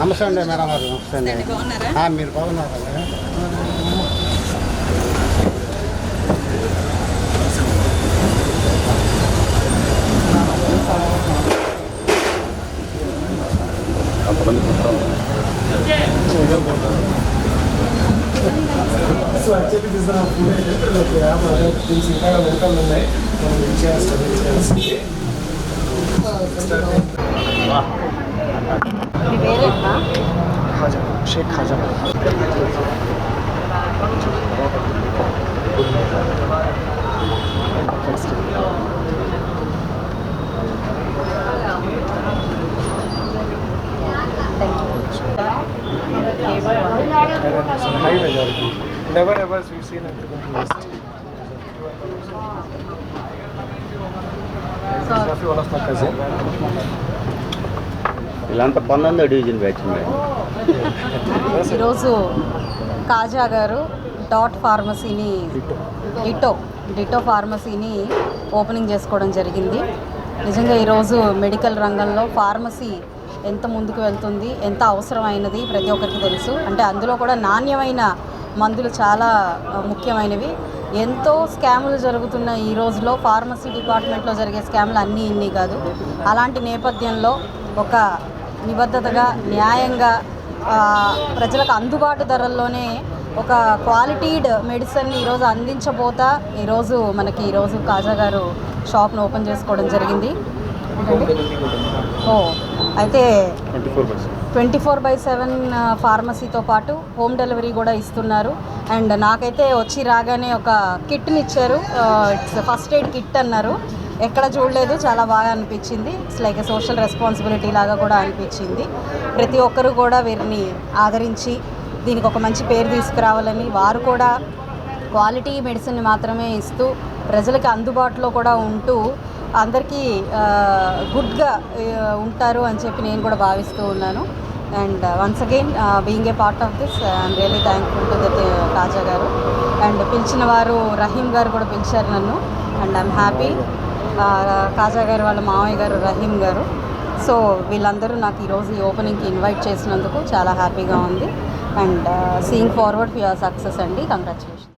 నమస్తే అండి మేడం గారు. నమస్తే అండి. మీరు బాగున్నారు? అప్పుడు so actually this are food అయితే ఒక యాప్ అదే థింగ్స్ ఇంకా వెనకాల ఉన్నాయి మనం ఇచ్చేస్తాం ఇచ్చేస్తుంది మీ పేరేంటా Khaja Shaik Khaja high Rafi, one of my cousin. వీళ్ళంతా పంతొమ్మిదో డివిజన్ బ్యాచ్ ఈరోజు కాజా గారు డాట్ ఫార్మసీని డిటో డిటో ఫార్మసీని ఓపెనింగ్ చేసుకోవడం జరిగింది. నిజంగా ఈరోజు మెడికల్ రంగంలో ఫార్మసీ ఎంత ముందుకు వెళ్తుంది ఎంత అవసరమైనది ప్రతి ఒక్కరికి తెలుసు. అంటే అందులో కూడా నాణ్యమైన మందులు చాలా ముఖ్యమైనవి. ఎంతో స్కాములు జరుగుతున్న ఈ రోజులో ఫార్మసీ డిపార్ట్మెంట్లో జరిగే స్కాములు అన్నీ ఇన్ని కాదు. అలాంటి నేపథ్యంలో ఒక నిబద్ధతగా న్యాయంగా ప్రజలకు అందుబాటు ధరల్లోనే ఒక క్వాలిటీడ్ మెడిసిన్ ఈరోజు అందించబోతా ఈరోజు మనకి ఈరోజు కాజా గారు షాప్ను ఓపెన్ చేసుకోవడం జరిగింది. ఓ అయితే ట్వంటీ ఫోర్ బై సెవెన్ ఫార్మసీతో పాటు హోమ్ డెలివరీ కూడా ఇస్తున్నారు. అండ్ నాకైతే వచ్చి రాగానే ఒక కిట్ని ఇచ్చారు. ఇట్స్ ఫస్ట్ ఎయిడ్ కిట్ అన్నారు. ఎక్కడ చూడలేదు చాలా బాగా అనిపించింది. ఇట్స్ లైక్ సోషల్ రెస్పాన్సిబిలిటీ లాగా కూడా అనిపించింది. ప్రతి ఒక్కరు కూడా వీరిని ఆదరించి దీనికి ఒక మంచి పేరు తీసుకురావాలని వారు కూడా క్వాలిటీ మెడిసిన్ మాత్రమే ఇస్తూ ప్రజలకు అందుబాటులో కూడా ఉంటూ అందరికీ గుడ్గా ఉంటారు అని చెప్పి నేను కూడా భావిస్తూ ఉన్నాను. And once again being a part of this I'm really thankful to the Raja గారు అండ్ పిలిచిన వారు రహీం గారు కూడా పిలిచారు నన్ను. అండ్ ఐఎమ్ హ్యాపీ కాజా గారు వాళ్ళ మామయ్య గారు రహీం గారు. సో వీళ్ళందరూ నాకు ఈరోజు ఈ ఓపెనింగ్కి ఇన్వైట్ చేసినందుకు చాలా హ్యాపీగా ఉంది. And seeing forward for your success అండి. కంగ్రాచులేషన్